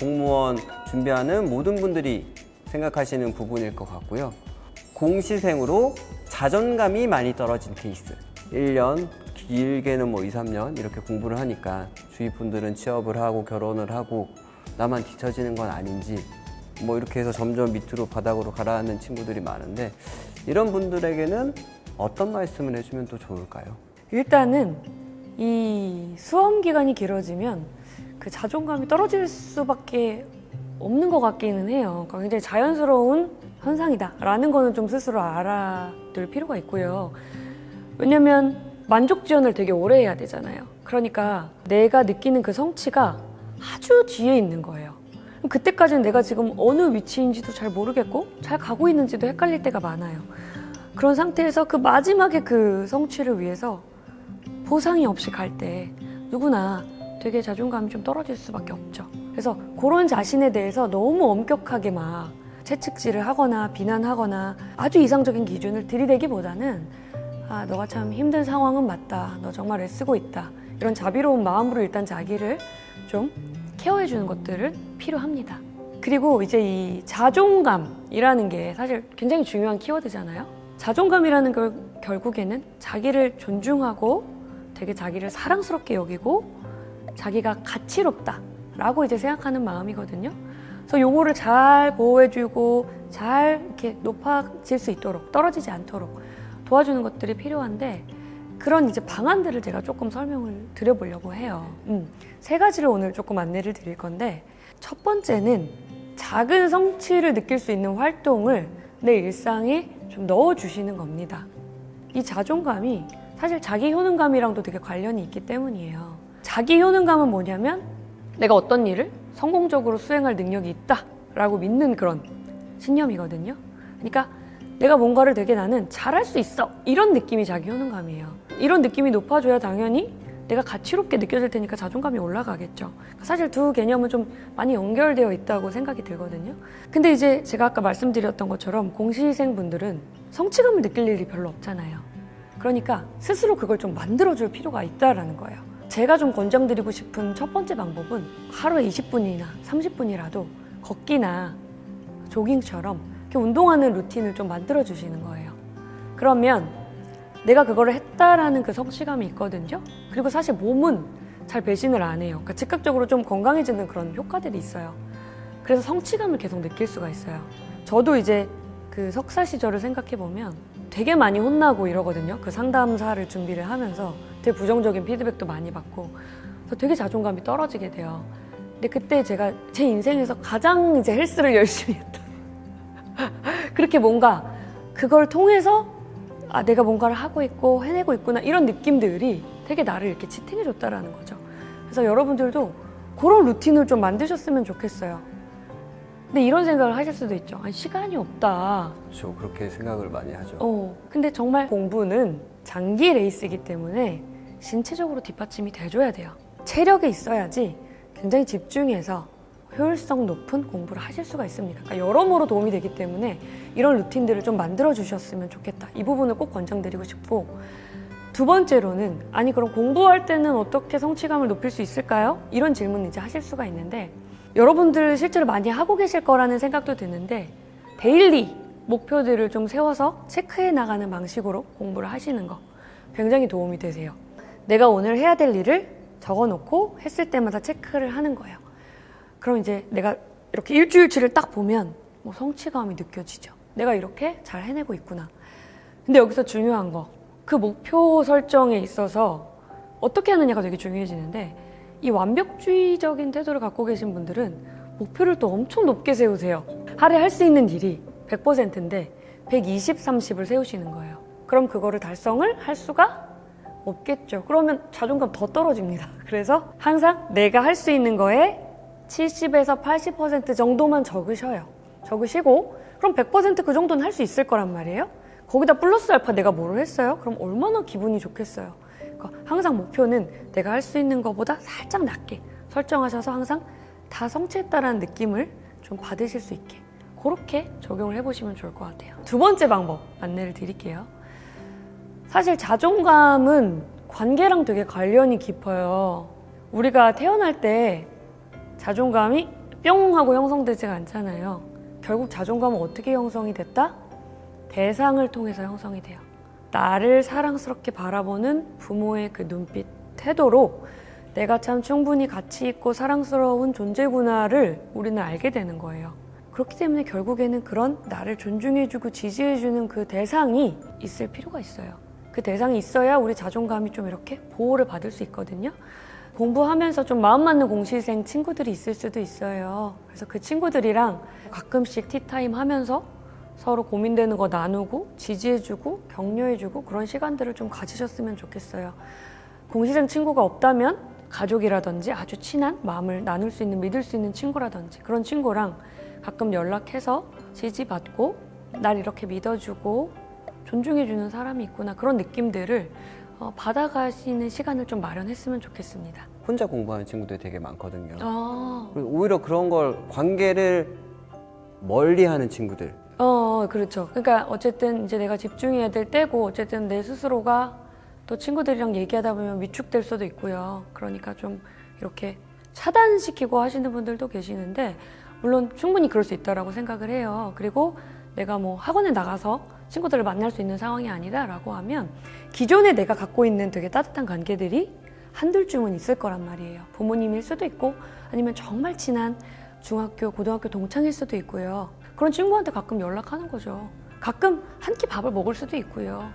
공무원 준비하는 모든 분들이 생각하시는 부분일 것 같고요. 공시생으로 자존감이 많이 떨어진 케이스. 1년, 길게는 뭐 2, 3년 이렇게 공부를 하니까 주위 분들은 취업을 하고 결혼을 하고 나만 뒤처지는 건 아닌지 뭐 이렇게 해서 점점 밑으로 바닥으로 가라앉는 친구들이 많은데 이런 분들에게는 어떤 말씀을 해주면 또 좋을까요? 일단은 이 수험 기간이 길어지면 그 자존감이 떨어질 수밖에 없는 것 같기는 해요. 그러니까 굉장히 자연스러운 현상이다라는 거는 좀 스스로 알아둘 필요가 있고요. 왜냐면 만족 지원을 되게 오래 해야 되잖아요. 그러니까 내가 느끼는 그 성취가 아주 뒤에 있는 거예요. 그때까지는 내가 지금 어느 위치인지도 잘 모르겠고 잘 가고 있는지도 헷갈릴 때가 많아요. 그런 상태에서 그 마지막에 그 성취를 위해서 보상이 없이 갈 때 누구나 되게 자존감이 좀 떨어질 수밖에 없죠. 그래서 그런 자신에 대해서 너무 엄격하게 막 채찍질을 하거나 비난하거나 아주 이상적인 기준을 들이대기보다는 아, 너가 참 힘든 상황은 맞다. 너 정말 애쓰고 있다. 이런 자비로운 마음으로 일단 자기를 좀 케어해주는 것들은 필요합니다. 그리고 이제 이 자존감이라는 게 사실 굉장히 중요한 키워드잖아요. 자존감이라는 걸 결국에는 자기를 존중하고 되게 자기를 사랑스럽게 여기고 자기가 가치롭다라고 이제 생각하는 마음이거든요. 그래서 요거를 잘 보호해주고 잘 이렇게 높아질 수 있도록 떨어지지 않도록 도와주는 것들이 필요한데 그런 이제 방안들을 제가 조금 설명을 드려보려고 해요. 음, 세 가지를 오늘 조금 안내를 드릴 건데 첫 번째는 작은 성취를 느낄 수 있는 활동을 내 일상에 좀 넣어주시는 겁니다. 이 자존감이 사실 자기 효능감이랑도 되게 관련이 있기 때문이에요. 자기 효능감은 뭐냐면 내가 어떤 일을 성공적으로 수행할 능력이 있다라고 믿는 그런 신념이거든요. 그러니까 내가 뭔가를 되게 나는 잘할 수 있어 이런 느낌이 자기 효능감이에요. 이런 느낌이 높아져야 당연히 내가 가치롭게 느껴질 테니까 자존감이 올라가겠죠. 사실 두 개념은 좀 많이 연결되어 있다고 생각이 들거든요. 근데 이제 제가 아까 말씀드렸던 것처럼 공시생 분들은 성취감을 느낄 일이 별로 없잖아요. 그러니까 스스로 그걸 좀 만들어줄 필요가 있다라는 거예요. 제가 좀 권장드리고 싶은 첫 번째 방법은 하루에 20분이나 30분이라도 걷기나 조깅처럼 이렇게 운동하는 루틴을 좀 만들어 주시는 거예요. 그러면 내가 그거를 했다라는 그 성취감이 있거든요. 그리고 사실 몸은 잘 배신을 안 해요. 그러니까 즉각적으로 좀 건강해지는 그런 효과들이 있어요. 그래서 성취감을 계속 느낄 수가 있어요. 저도 이제 그 석사 시절을 생각해 보면 되게 많이 혼나고 이러거든요. 그 상담사를 준비를 하면서 되게 부정적인 피드백도 많이 받고 그래서 되게 자존감이 떨어지게 돼요. 근데 그때 제가 제 인생에서 가장 이제 헬스를 열심히 했던 그렇게 뭔가 그걸 통해서 아 내가 뭔가를 하고 있고 해내고 있구나 이런 느낌들이 되게 나를 이렇게 지탱해 줬다라는 거죠. 그래서 여러분들도 그런 루틴을 좀 만드셨으면 좋겠어요. 근데 이런 생각을 하실 수도 있죠. 아니 시간이 없다. 저 그렇게 생각을 많이 하죠. 어, 근데 정말 공부는 장기 레이스이기 때문에 신체적으로 뒷받침이 돼줘야 돼요. 체력이 있어야지 굉장히 집중해서 효율성 높은 공부를 하실 수가 있습니다. 그러니까 여러모로 도움이 되기 때문에 이런 루틴들을 좀 만들어 주셨으면 좋겠다. 이 부분을 꼭 권장드리고 싶고 두 번째로는 아니 그럼 공부할 때는 어떻게 성취감을 높일 수 있을까요? 이런 질문 이제 하실 수가 있는데 여러분들 실제로 많이 하고 계실 거라는 생각도 드는데 데일리 목표들을 좀 세워서 체크해 나가는 방식으로 공부를 하시는 거 굉장히 도움이 되세요. 내가 오늘 해야 될 일을 적어 놓고 했을 때마다 체크를 하는 거예요. 그럼 이제 내가 이렇게 일주일치를 딱 보면 뭐 성취감이 느껴지죠. 내가 이렇게 잘 해내고 있구나. 근데 여기서 중요한 거, 그 목표 설정에 있어서 어떻게 하느냐가 되게 중요해지는데 이 완벽주의적인 태도를 갖고 계신 분들은 목표를 또 엄청 높게 세우세요. 하루에 할 수 있는 일이 100%인데 120, 30을 세우시는 거예요. 그럼 그거를 달성을 할 수가 없겠죠. 그러면 자존감 더 떨어집니다. 그래서 항상 내가 할 수 있는 거에 70에서 80% 정도만 적으셔요. 적으시고 그럼 100%그 정도는 할 수 있을 거란 말이에요. 거기다 플러스 알파 내가 뭐를 했어요? 그럼 얼마나 기분이 좋겠어요. 그러니까 항상 목표는 내가 할 수 있는 것보다 살짝 낮게 설정하셔서 항상 다 성취했다라는 느낌을 좀 받으실 수 있게 그렇게 적용을 해보시면 좋을 것 같아요. 두 번째 방법 안내를 드릴게요. 사실 자존감은 관계랑 되게 관련이 깊어요. 우리가 태어날 때 자존감이 뿅 하고 형성되지가 않잖아요. 결국 자존감은 어떻게 형성이 됐다? 대상을 통해서 형성이 돼요. 나를 사랑스럽게 바라보는 부모의 그 눈빛, 태도로 내가 참 충분히 가치 있고 사랑스러운 존재구나를 우리는 알게 되는 거예요. 그렇기 때문에 결국에는 그런 나를 존중해주고 지지해주는 그 대상이 있을 필요가 있어요. 그 대상이 있어야 우리 자존감이 좀 이렇게 보호를 받을 수 있거든요. 공부하면서 좀 마음 맞는 공시생 친구들이 있을 수도 있어요. 그래서 그 친구들이랑 가끔씩 티타임 하면서 서로 고민되는 거 나누고 지지해주고 격려해주고 그런 시간들을 좀 가지셨으면 좋겠어요. 공시생 친구가 없다면 가족이라든지 아주 친한 마음을 나눌 수 있는 믿을 수 있는 친구라든지 그런 친구랑 가끔 연락해서 지지받고 날 이렇게 믿어주고 존중해주는 사람이 있구나 그런 느낌들을 어, 받아가시는 시간을 좀 마련했으면 좋겠습니다. 혼자 공부하는 친구들이 되게 많거든요. 아, 오히려 그런 걸 관계를 멀리하는 친구들. 어, 그렇죠. 그러니까 어쨌든 이제 내가 집중해야 될 때고 어쨌든 내 스스로가 또 친구들이랑 얘기하다 보면 위축될 수도 있고요. 그러니까 좀 이렇게 차단시키고 하시는 분들도 계시는데 물론 충분히 그럴 수 있다라고 생각을 해요. 그리고 내가 뭐 학원에 나가서 친구들을 만날 수 있는 상황이 아니다라고 하면 기존에 내가 갖고 있는 되게 따뜻한 관계들이 한둘쯤은 있을 거란 말이에요. 부모님일 수도 있고 아니면 정말 친한 중학교, 고등학교 동창일 수도 있고요. 그런 친구한테 가끔 연락하는 거죠. 가끔 한 끼 밥을 먹을 수도 있고요.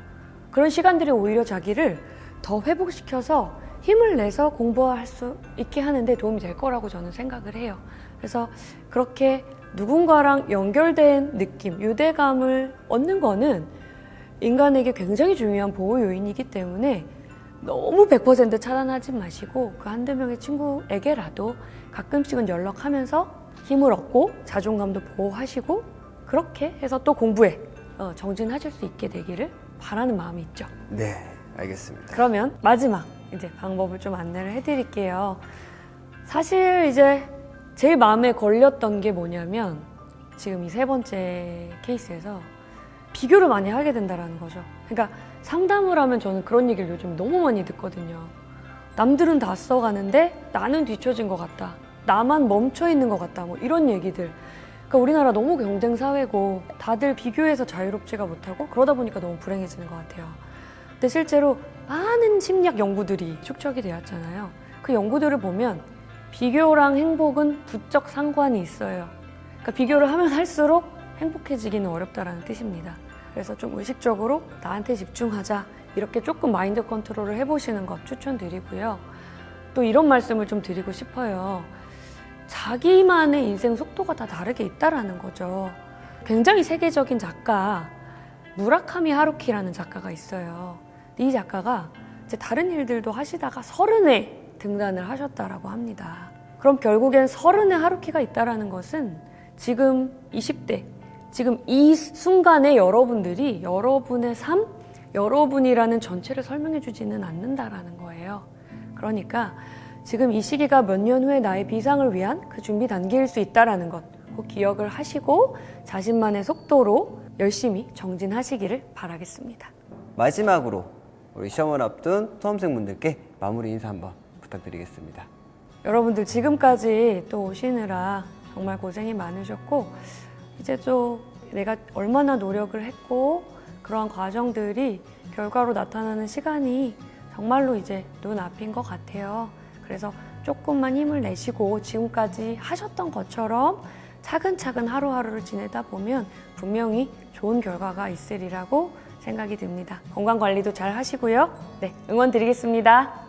그런 시간들이 오히려 자기를 더 회복시켜서 힘을 내서 공부할 수 있게 하는데 도움이 될 거라고 저는 생각을 해요. 그래서 그렇게 누군가랑 연결된 느낌, 유대감을 얻는 거는 인간에게 굉장히 중요한 보호 요인이기 때문에 너무 100% 차단하지 마시고 그 한두 명의 친구에게라도 가끔씩은 연락하면서 힘을 얻고 자존감도 보호하시고 그렇게 해서 또 공부에 어, 정진하실 수 있게 되기를 바라는 마음이 있죠. 네, 알겠습니다. 그러면 마지막 이제 방법을 좀 안내를 해드릴게요. 사실 이제 제일 마음에 걸렸던 게 뭐냐면 지금 이 세 번째 케이스에서 비교를 많이 하게 된다라는 거죠. 그러니까 상담을 하면 저는 그런 얘기를 요즘 너무 많이 듣거든요. 남들은 다 써가는데 나는 뒤처진 것 같다. 나만 멈춰 있는 것 같다. 뭐 이런 얘기들. 그러니까 우리나라 너무 경쟁 사회고 다들 비교해서 자유롭지가 못하고 그러다 보니까 너무 불행해지는 것 같아요. 근데 실제로 많은 심리학 연구들이 축적이 되었잖아요. 그 연구들을 보면 비교랑 행복은 부적 상관이 있어요. 그러니까 비교를 하면 할수록 행복해지기는 어렵다라는 뜻입니다. 그래서 좀 의식적으로 나한테 집중하자 이렇게 조금 마인드 컨트롤을 해보시는 것 추천드리고요. 또 이런 말씀을 좀 드리고 싶어요. 자기만의 인생 속도가 다 다르게 있다라는 거죠. 굉장히 세계적인 작가 무라카미 하루키라는 작가가 있어요. 이 작가가 이제 다른 일들도 하시다가 서른에 등단을 하셨다라고 합니다. 그럼 결국엔 서른에 하루키가 있다라는 것은 지금 20대, 지금 이 순간에 여러분들이 여러분의 삶, 여러분이라는 전체를 설명해 주지는 않는다라는 거예요. 그러니까 지금 이 시기가 몇 년 후에 나의 비상을 위한 그 준비 단계일 수 있다라는 것, 꼭 기억을 하시고 자신만의 속도로 열심히 정진하시기를 바라겠습니다. 마지막으로 우리 시험을 앞둔 수험생분들께 마무리 인사 한번 부탁드리겠습니다. 여러분들 지금까지 또 오시느라 정말 고생이 많으셨고 이제 또 내가 얼마나 노력을 했고 그러한 과정들이 결과로 나타나는 시간이 정말로 이제 눈앞인 것 같아요. 그래서 조금만 힘을 내시고 지금까지 하셨던 것처럼 차근차근 하루하루를 지내다 보면 분명히 좋은 결과가 있으리라고 생각이 듭니다. 건강 관리도 잘 하시고요. 네, 응원 드리겠습니다.